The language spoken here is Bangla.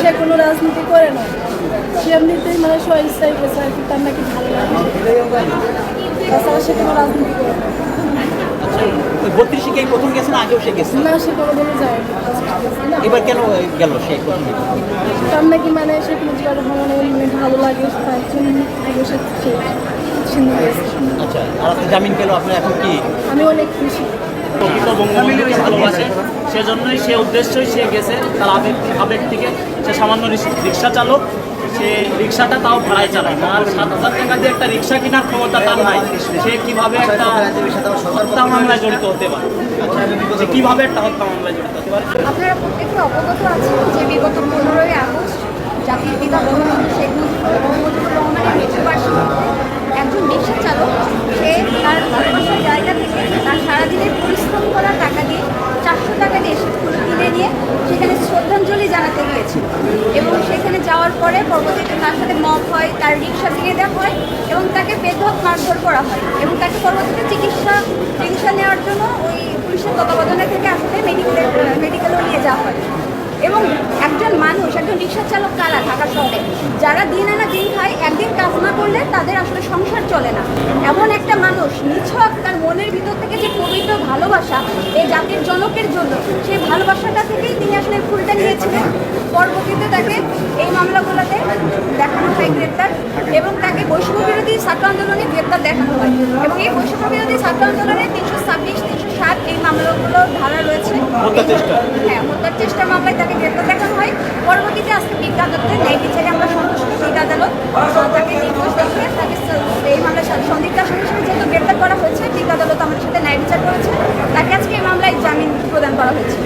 সে- কোনো রাজনীতি করে না। সে এমনিতেই মানে স্বইচ্ছায় গেছে আর কি তার নাকি ভালো লাগে। তাছাড়া সে কোনো রাজনীতি করে না। আচ্ছা বত্রিশে কি প্রথম গেছে না আগেও সে গেছে? না সে কোনোদিনই যায় এবার কেন গেল সে তার নাকি মানে সে মুজিবার রহমানের মানে ভালো লাগে তার জন্য আগে সে আচ্ছা আর আপনি জামিন পেল আপনার এখন কি? আমি অনেক খুশি। প্রকৃত বঙ্গবন্ধুকে ভালোবাসে। সেজন্যই সে উদ্দেশ্যই সে গেছে তার আবেগ আবেগ থেকে সে সামান্য রিক্সা চালক। সে রিক্সাটা তাও ভাড়ায় চালায়। আর সাত হাজার টাকা দিয়ে একটা রিক্সা কেনার ক্ষমতা তার নাই। সে কীভাবে একটা হত্যা মামলায় জড়িত হতে পারে? সে কীভাবে একটা হত্যা মামলায় জড়িত হতে পারে? আপনারা প্রত্যেকে অবগত আছেন যে বিগত পনেরোই আগস্ট জাতির পিতা শেখ মুজিবুর মুজিবুর রহমানের মৃত্যুবার্ষিকীতে একজন রিক্সা চালক সে তার ভালোবাসার জায়গা থেকে তার সারাদিনের পরিশ্রম করা টাকা দিয়ে চারশো টাকা দিয়ে সেগুলো কিনে নিয়ে সেখানে জানাতে গিয়েছিল এবং সেখানে যাওয়ার পরে পরবর্তীতে তার সাথে মব হয়, তার রিক্সা ভেঙে দেওয়া হয় এবং তাকে বেধক মারধর করা হয় এবং তাকে পরবর্তীতে চিকিৎসা চিকিৎসা নেওয়ার জন্য ওই পুলিশের তত্ত্বাবধানে থেকে আসলে মেডিকেলে মেডিকেলেও নিয়ে যাওয়া হয়। এবং একজন মানুষ, একজন রিক্সা চালক কারা ঢাকা শহরে? যারা দিন আনা দিন খায়, একদিন কাজ না করলে তাদের আসলে সংসার চলে না। এমন একটা মানুষ, নিছক, তার মনের ভিতর থেকে যে পবিত্র ভালোবাসা, এই জাতির জনকের জন্য, সেই ভালোবাসাটা থেকেই তিনি পরবর্তীতে তাকে এই মামলাগুলোতে দেখানো হয় গ্রেপ্তার এবং তাকে বৈষম্য বিরোধী ছাত্র আন্দোলনে গ্রেপ্তার দেখানো হয়। এবং এই বৈষম্য বিরোধী ছাত্র আন্দোলনে তিনশো ছাব্বিশ তিনশো সাত এই মামলাগুলো ধারা রয়েছে। হ্যাঁ হত্যার চেষ্টার মামলায় তাকে গ্রেপ্তার দেখানো হয়। পরবর্তীতে আজকে বিজ্ঞ আদালতে ন্যায় বিচারে আমরা সন্তুষ্ট বিজ্ঞ আদালত তাকে নির্দোষ দেখে তাকে এই মামলার সাথে সন্দিগ্ধ আসামি হিসেবে যেহেতু গ্রেপ্তার করা হয়েছে। বিজ্ঞ আদালত আমাদের সাথে ন্যায় বিচার করেছে। তাকে আজকে এই মামলায় জামিন প্রদান করা হয়েছে।